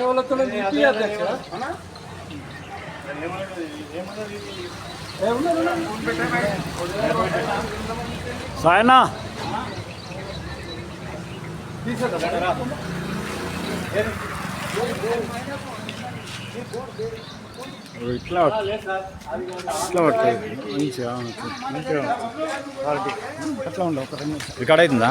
వాళ్ళతో సాయనా. ఇట్లా ఇట్లా పడుతుంది మంచిగా మంచిగా. అట్లా ఉండవు ఒక రెండు రికార్డ్ అవుతుందా?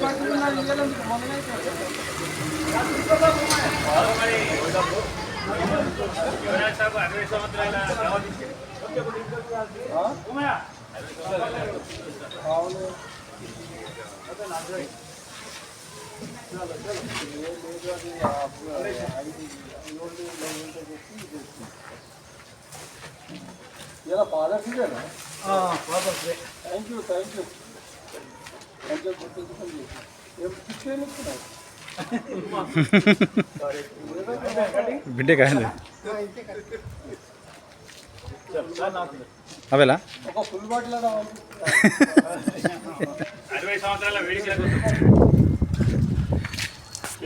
పట్టుకున్నా ఇయ్యాలి మొదలైతే ఇలా ఫాదర్స్ ఇదేనా fathers thank you thank you thank you గుర్తుంచుకోండి ఏం పిక్చర్ ఇస్తున్నారు బిడ్డే కాదు అవేలా ఒక ఫుల్ బాటిల్ అలా అరవై సంవత్సరాల వేడికి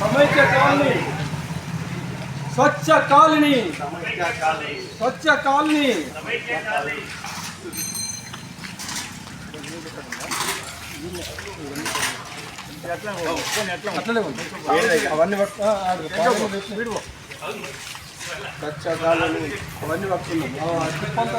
Samaikya colony Swachh colony Swachh colony అట్లనే ఉంది అవన్నీ పట్టు- ఆ, ఆ, పాలు పెట్టి స్వచ్ఛ కాలనీ అవన్నీ పట్టుకున్నాం ఆ, తిప్పంతా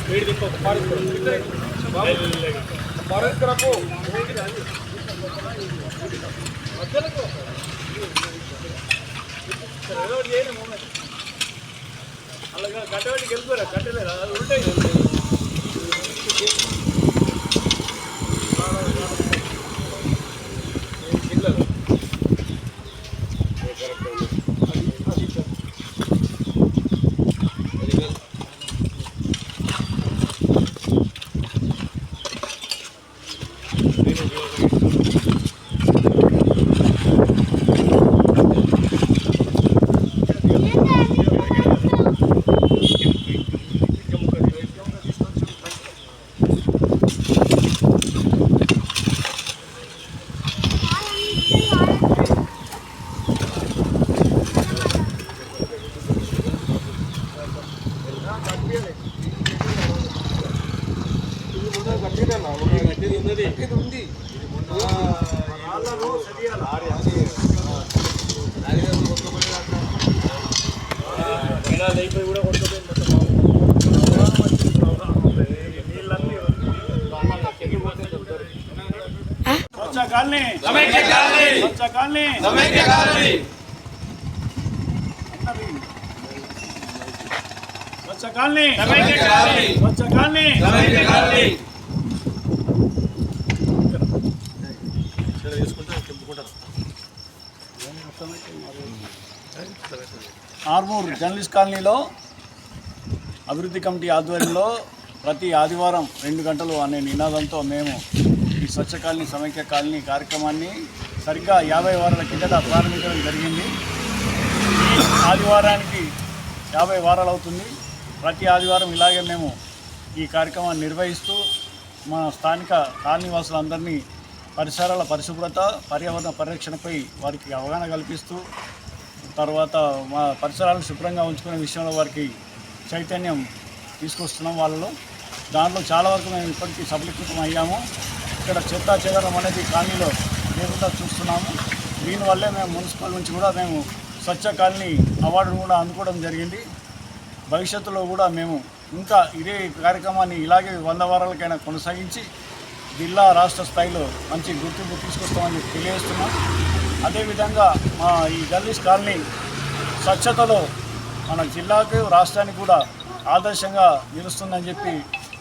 స్పీడ్ తిప్ప అలాగే కట్టబెట్టి గెలుపురా కట్టలేరా అది ఉంటాయి ఉంది కూడా colony. Colony. Colony. Colony Swachh colony Armoor journalist కాలనీలో అభివృద్ధి కమిటీ ఆధ్వర్యంలో ప్రతి ఆదివారం రెండు గంటలు అనే నినాదంతో మేము ఈ స్వచ్ఛ కాలనీ సమైక్య కాలనీ కార్యక్రమాన్ని సరిగ్గా యాభై వారాల కిందట ప్రారంభించడం జరిగింది. ఈ ఆదివారానికి యాభై వారాలు అవుతుంది. ప్రతి ఆదివారం ఇలాగే మేము ఈ కార్యక్రమాన్ని నిర్వహిస్తూ మా స్థానిక కాలనీవాసులందరినీ పరిసరాల పరిశుభ్రత పర్యావరణ పరిరక్షణపై వారికి అవగాహన కల్పిస్తూ తర్వాత మా పరిసరాలను శుభ్రంగా ఉంచుకునే విషయంలో వారికి చైతన్యం తీసుకొస్తున్నాం వాళ్ళలో. దాంట్లో చాలా వరకు మేము ఇప్పటికీ సఫలీకృతం అయ్యాము. ఇక్కడ చెత్త చెదరం అనేది కాలనీలో లేకుండా చూస్తున్నాము. దీనివల్లే మేము మున్సిపల్ నుంచి కూడా మేము స్వచ్ఛ కాలనీ అవార్డును కూడా అందుకోవడం జరిగింది. భవిష్యత్తులో కూడా మేము ఇంకా ఇదే కార్యక్రమాన్ని ఇలాగే వంద వారాలకైనా కొనసాగించి జిల్లా రాష్ట్ర స్థాయిలో మంచి గుర్తింపు తీసుకొస్తామని తెలియజేస్తున్నాం. అదేవిధంగా మా ఈ గల్లీస్ కాలనీ స్వచ్ఛతలో మన జిల్లాకు రాష్ట్రానికి కూడా ఆదర్శంగా నిలుస్తుందని చెప్పి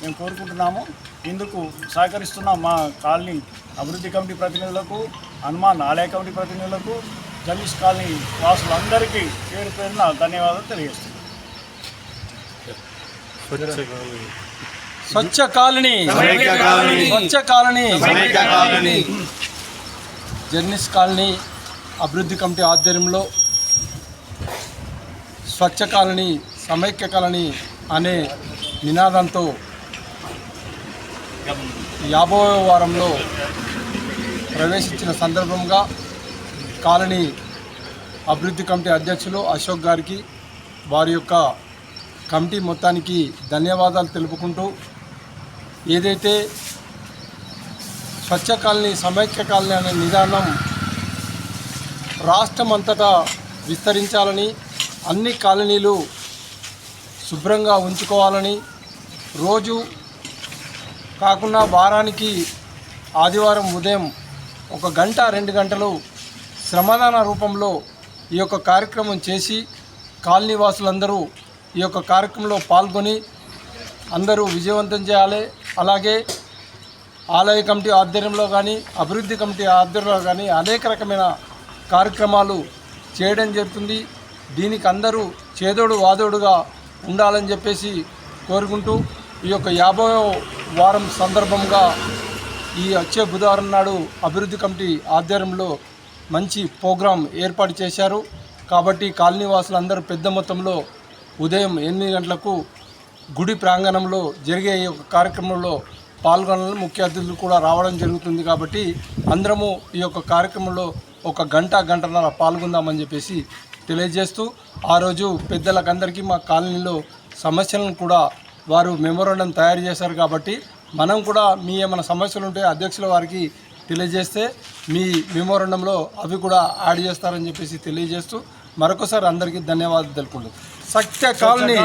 మేము కోరుకుంటున్నాము. ఇందుకు సహకరిస్తున్న మా కాలనీ అభివృద్ధి కమిటీ ప్రతినిధులకు హనుమాన్ ఆలయ కమిటీ ప్రతినిధులకు గల్లీస్ కాలనీ వాసులందరికీ పేరు పేరున ధన్యవాదాలు తెలియజేస్తున్నాం. స్వచ్ఛ కాలనీ స్వచ్ఛ కాలనీ జర్నిస్ కాలనీ అభివృద్ధి కమిటీ ఆధ్వర్యంలో స్వచ్ఛ కాలనీ సమైక్య కాలనీ అనే నినాదంతో యాభై వారంలో ప్రవేశించిన సందర్భంగా కాలనీ అభివృద్ధి కమిటీ అధ్యక్షులు అశోక్ గారికి వారి యొక్క కమిటీ మొత్తానికి ధన్యవాదాలు తెలుపుకుంటూ ఏదైతే స్వచ్ఛ కాలనీ సమైక్య కాలనీ అనే నిదానం రాష్ట్రం అంతటా విస్తరించాలని అన్ని కాలనీలు శుభ్రంగా ఉంచుకోవాలని రోజు కాకుండా వారానికి ఆదివారం ఉదయం ఒక గంట రెండు గంటలు శ్రమదాన రూపంలో ఈ యొక్క కార్యక్రమం చేసి కాలనీ వాసులందరూ ఈ యొక్క కార్యక్రమంలో పాల్గొని అందరూ విజయవంతం చేయాలి. అలాగే ఆలయ కమిటీ ఆధ్వర్యంలో కానీ అభివృద్ధి కమిటీ ఆధ్వర్యంలో కానీ అనేక రకమైన కార్యక్రమాలు చేయడం జరుగుతుంది. దీనికి అందరూ చేదోడు వాదోడుగా ఉండాలని చెప్పేసి కోరుకుంటూ ఈ యొక్క యాభై వారం సందర్భంగా ఈ వచ్చే బుధవారం నాడు అభివృద్ధి కమిటీ ఆధ్వర్యంలో మంచి ప్రోగ్రాం ఏర్పాటు చేశారు. కాబట్టి కాలనీ వాసులందరూ పెద్ద మొత్తంలో ఉదయం ఎనిమిది గంటలకు గుడి ప్రాంగణంలో జరిగే ఈ యొక్క కార్యక్రమంలో పాల్గొనాలని ముఖ్య అతిథులు కూడా రావడం జరుగుతుంది కాబట్టి అందరము ఈ యొక్క కార్యక్రమంలో ఒక గంట గంటన్నర పాల్గొందామని చెప్పేసి తెలియజేస్తూ ఆ రోజు పెద్దలకందరికీ మా కాలనీలో సమస్యలను కూడా వారు మెమోరాండం తయారు చేశారు కాబట్టి మనం కూడా మీ ఏమైనా సమస్యలు ఉంటే అధ్యక్షుల వారికి తెలియజేస్తే మీ మెమోరాండంలో అవి కూడా యాడ్ చేస్తారని చెప్పేసి తెలియజేస్తూ మరొకసారి అందరికీ ధన్యవాదాలు తెలుపుకుంటుంది సత్య కాలనీ.